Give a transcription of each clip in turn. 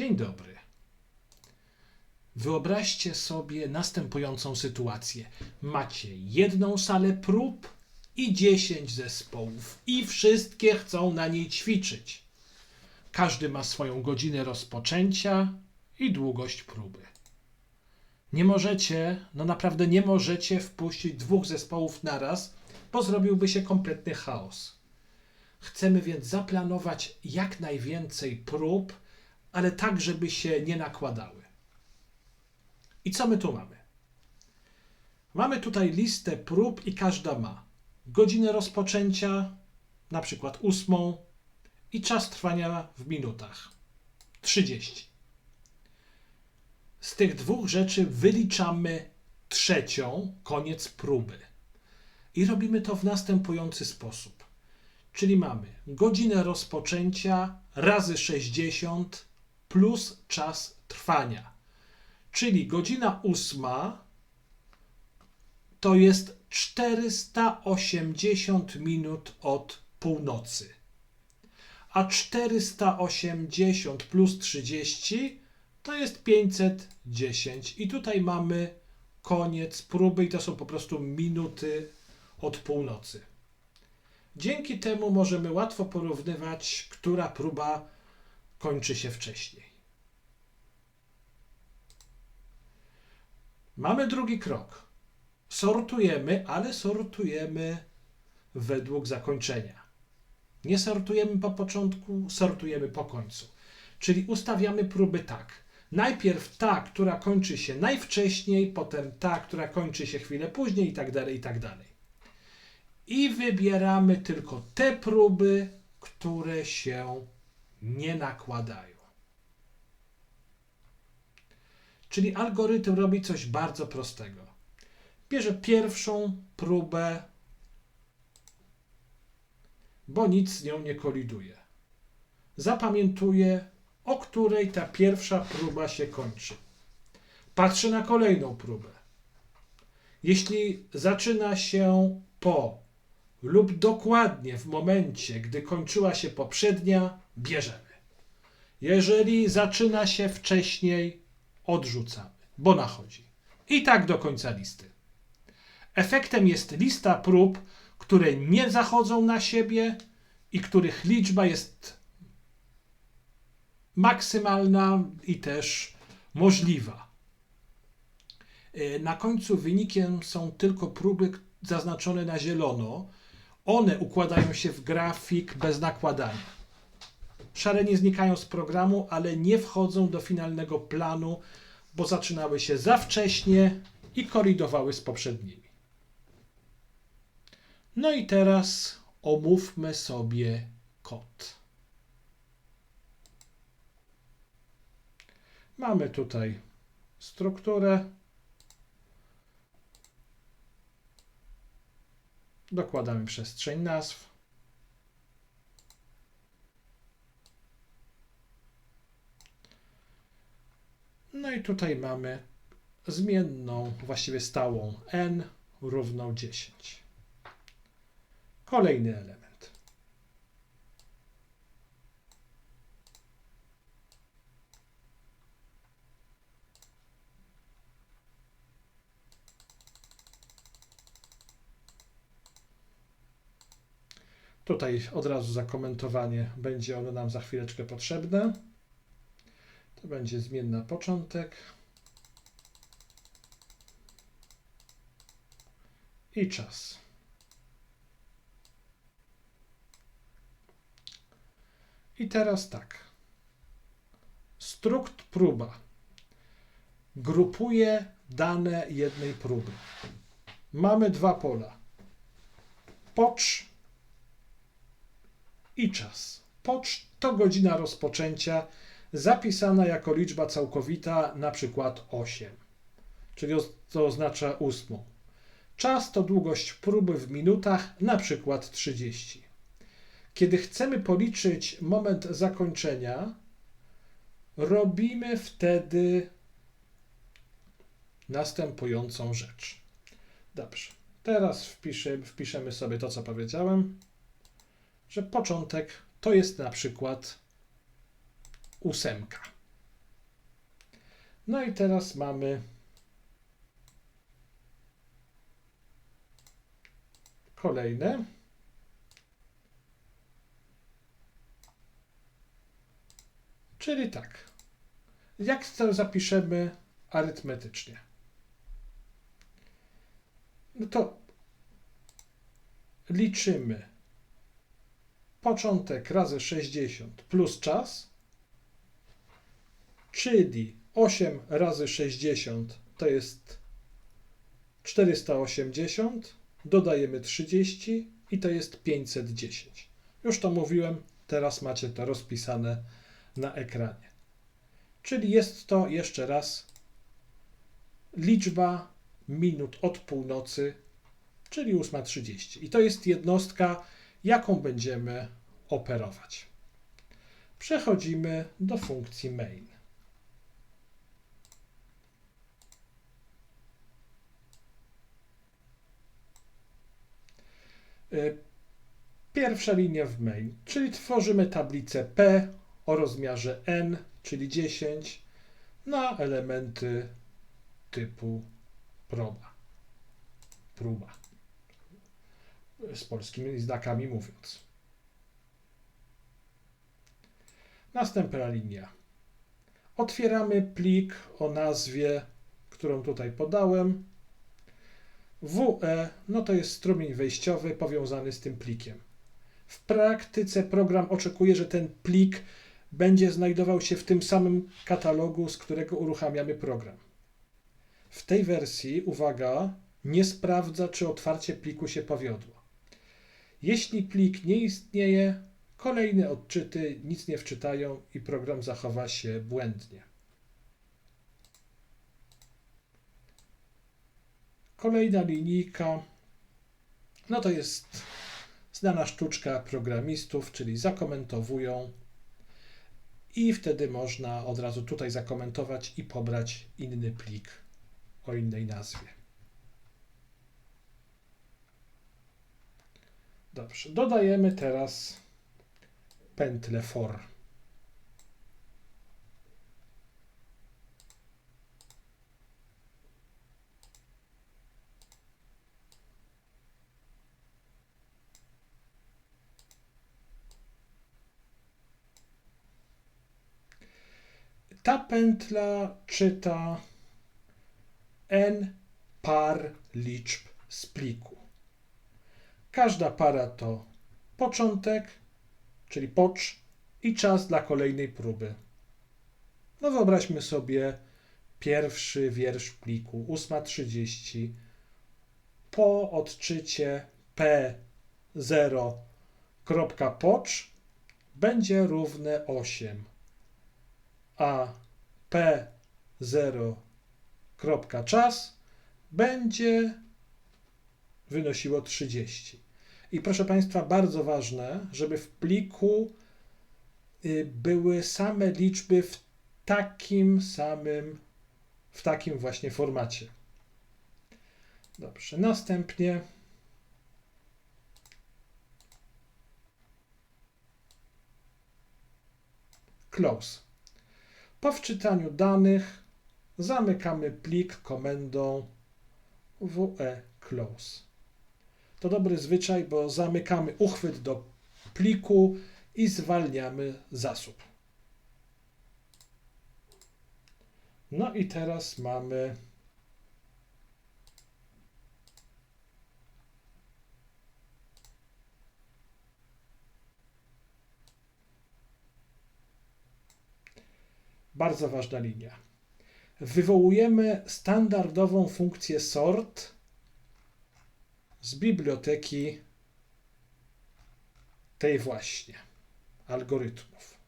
Dzień dobry. Wyobraźcie sobie następującą sytuację. Macie jedną salę prób i 10 zespołów, i wszystkie chcą na niej ćwiczyć. Każdy ma swoją godzinę rozpoczęcia i długość próby. Nie możecie, no naprawdę nie możecie wpuścić dwóch zespołów naraz, bo zrobiłby się kompletny chaos. Chcemy więc zaplanować jak najwięcej prób, ale tak, żeby się nie nakładały. I co my tu mamy? Mamy tutaj listę prób i każda ma godzinę rozpoczęcia, na przykład ósmą, i czas trwania w minutach 30. Z tych dwóch rzeczy wyliczamy trzecią, koniec próby. I robimy to w następujący sposób. Czyli mamy godzinę rozpoczęcia razy 60 plus czas trwania. Czyli godzina ósma to jest 480 minut od północy. A 480 plus 30 to jest 510. I tutaj mamy koniec próby, i to są po prostu minuty od północy. Dzięki temu możemy łatwo porównywać, która próba kończy się wcześniej. Mamy drugi krok. Sortujemy, ale sortujemy według zakończenia. Nie sortujemy po początku, sortujemy po końcu. Czyli ustawiamy próby tak. Najpierw ta, która kończy się najwcześniej, potem ta, która kończy się chwilę później i tak dalej, i tak dalej. I wybieramy tylko te próby, które się nie nakładają. Czyli algorytm robi coś bardzo prostego. Bierze pierwszą próbę, bo nic z nią nie koliduje. Zapamiętuje, o której ta pierwsza próba się kończy. Patrzy na kolejną próbę. Jeśli zaczyna się po lub dokładnie w momencie, gdy kończyła się poprzednia, bierzemy. Jeżeli zaczyna się wcześniej, odrzucamy, bo nachodzi. I tak do końca listy. Efektem jest lista prób, które nie zachodzą na siebie i których liczba jest maksymalna i też możliwa. Y, Na końcu wynikiem są tylko próby zaznaczone na zielono. One układają się w grafik bez nakładania. Szare nie znikają z programu, ale nie wchodzą do finalnego planu, bo zaczynały się za wcześnie i kolidowały z poprzednimi. No i teraz omówmy sobie kod. Mamy tutaj strukturę. Dokładamy przestrzeń nazw. No i tutaj mamy zmienną, właściwie stałą n równą 10. Kolejny element. Tutaj od razu zakomentowanie będzie ono nam za chwileczkę potrzebne. To będzie zmienna początek. I czas. I teraz tak. Strukt próba grupuje dane jednej próby. Mamy dwa pola. Pocz i czas. Pocz to godzina rozpoczęcia zapisana jako liczba całkowita, na przykład 8, czyli to oznacza ósmą. Czas to długość próby w minutach, na przykład 30. Kiedy chcemy policzyć moment zakończenia, robimy wtedy następującą rzecz. Dobrze. Teraz wpiszę, wpiszemy sobie to, co powiedziałem, że początek to jest na przykład ósemka. No i teraz mamy kolejne. Czyli tak. Jak to zapiszemy arytmetycznie? No to liczymy początek razy 60 plus czas, czyli 8 razy 60 to jest 480, dodajemy 30 i to jest 510. Już to mówiłem, teraz macie to rozpisane na ekranie. Czyli jest to jeszcze raz liczba minut od północy, czyli 8.30. I to jest jednostka, jaką będziemy operować. Przechodzimy do funkcji main. Pierwsza linia w main, czyli tworzymy tablicę P o rozmiarze n, czyli 10, na elementy typu proba. Próba. Z polskimi znakami mówiąc. Następna linia. Otwieramy plik o nazwie, którą tutaj podałem. WE, no to jest strumień wejściowy powiązany z tym plikiem. W praktyce program oczekuje, że ten plik będzie znajdował się w tym samym katalogu, z którego uruchamiamy program. W tej wersji, uwaga, nie sprawdza, czy otwarcie pliku się powiodło. Jeśli plik nie istnieje, kolejne odczyty nic nie wczytają i program zachowa się błędnie. Kolejna linijka, no to jest znana sztuczka programistów, czyli zakomentowują i wtedy można od razu tutaj zakomentować i pobrać inny plik o innej nazwie. Dobrze, dodajemy teraz pętlę for. Ta pętla czyta n par liczb z pliku. Każda para to początek, czyli pocz i czas dla kolejnej próby. No wyobraźmy sobie pierwszy wiersz pliku, 8.30. Po odczycie P0.pocz będzie równe 8, a P0 kropka czas będzie wynosiło 30. I proszę Państwa, bardzo ważne, żeby w pliku y, były same liczby w takim samym, w takim właśnie formacie. Dobrze, następnie close. Po wczytaniu danych zamykamy plik komendą WE close. To dobry zwyczaj, bo zamykamy uchwyt do pliku i zwalniamy zasób. No i teraz mamy bardzo ważna linia wywołujemy standardową funkcję sort z biblioteki tej właśnie algorytmów.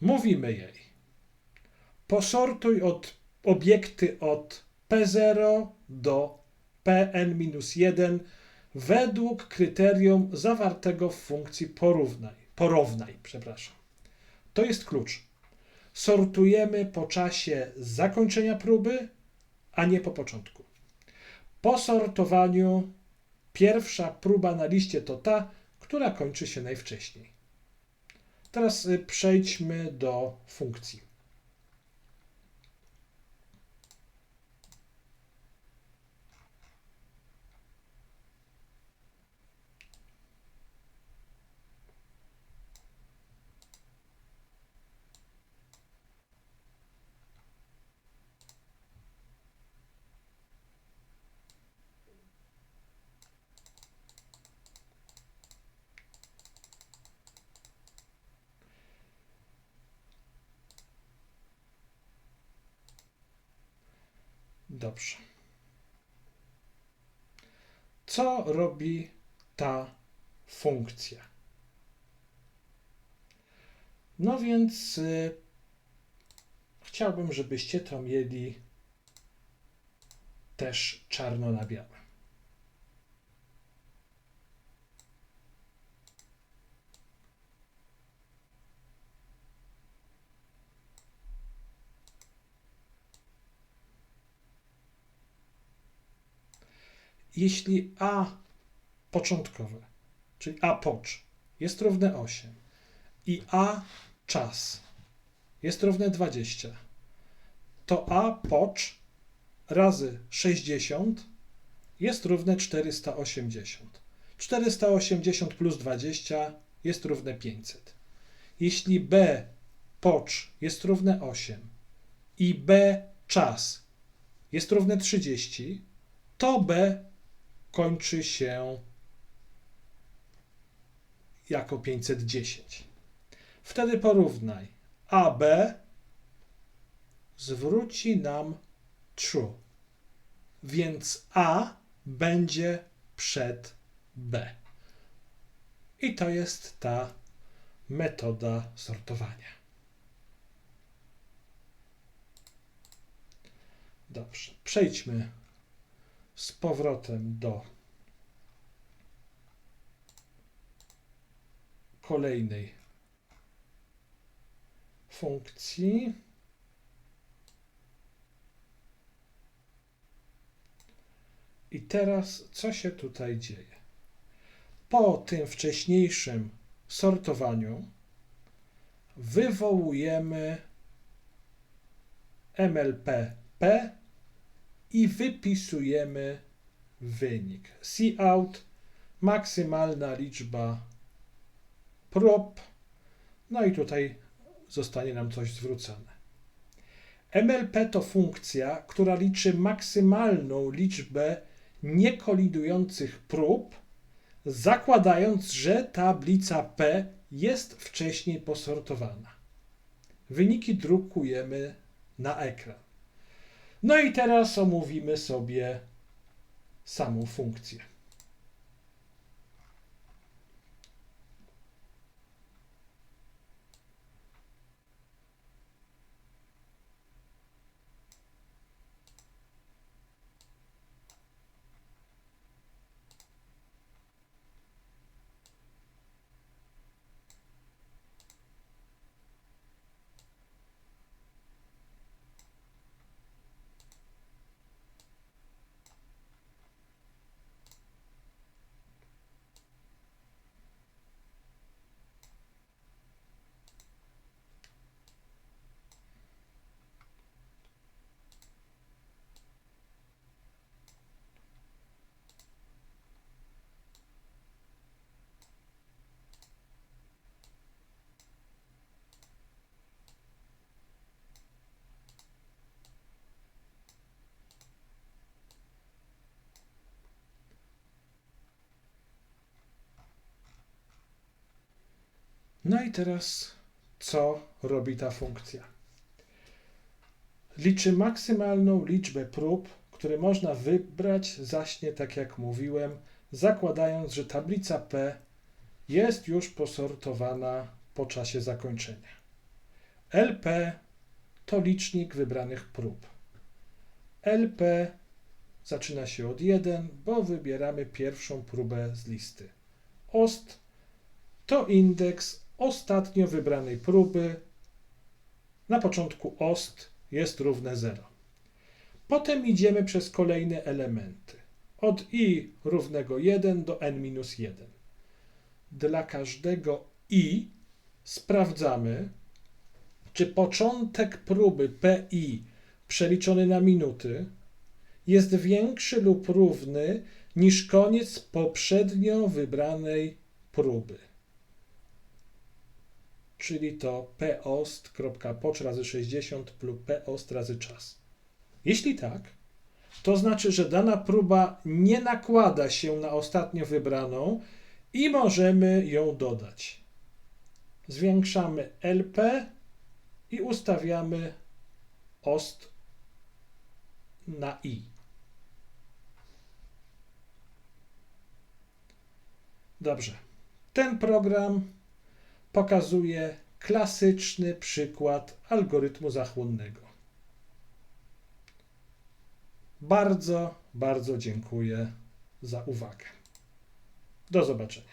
Mówimy jej: posortuj od obiekty od P0 do Pn-1 według kryterium zawartego w funkcji porównaj, porównaj, przepraszam. To jest klucz sortujemy po czasie zakończenia próby, a nie po początku. Po sortowaniu pierwsza próba na liście to ta, która kończy się najwcześniej. Teraz y, przejdźmy do funkcji. Dobrze. Co robi ta funkcja? No więc y, chciałbym, żebyście to mieli też czarno na białe. Jeśli a początkowe, czyli a pocz jest równe 8 i a czas jest równe 20, to a pocz razy 60 jest równe 480. 480 plus 20 jest równe 500. Jeśli b pocz jest równe 8 i b czas jest równe 30, to b kończy się jako 510. Wtedy porównaj AB zwróci nam true, więc A będzie przed B. I to jest ta metoda sortowania. Dobrze, przejdźmy z powrotem do kolejnej funkcji. I teraz co się tutaj dzieje? Po tym wcześniejszym sortowaniu wywołujemy MLP P i wypisujemy wynik. Cout maksymalna liczba prób. No i tutaj zostanie nam coś zwrócone. MLP to funkcja, która liczy maksymalną liczbę niekolidujących prób, zakładając, że tablica P jest wcześniej posortowana. Wyniki drukujemy na ekran. No i teraz omówimy sobie samą funkcję. No i teraz co robi ta funkcja? Liczy maksymalną liczbę prób, które można wybrać, zaśnie tak jak mówiłem, zakładając, że tablica P jest już posortowana po czasie zakończenia. LP to licznik wybranych prób. LP zaczyna się od 1, bo wybieramy pierwszą próbę z listy. OST to indeks ostatnio wybranej próby. Na początku ost jest równe 0. Potem idziemy przez kolejne elementy. Od i równego 1 do n minus 1. Dla każdego i sprawdzamy, czy początek próby pi przeliczony na minuty jest większy lub równy niż koniec poprzednio wybranej próby czyli to post.pocz razy 60 plus post razy czas. Jeśli tak, to znaczy, że dana próba nie nakłada się na ostatnio wybraną i możemy ją dodać. Zwiększamy LP i ustawiamy OST na i. Dobrze. Ten program pokazuje klasyczny przykład algorytmu zachłonnego. Bardzo, bardzo dziękuję za uwagę. Do zobaczenia.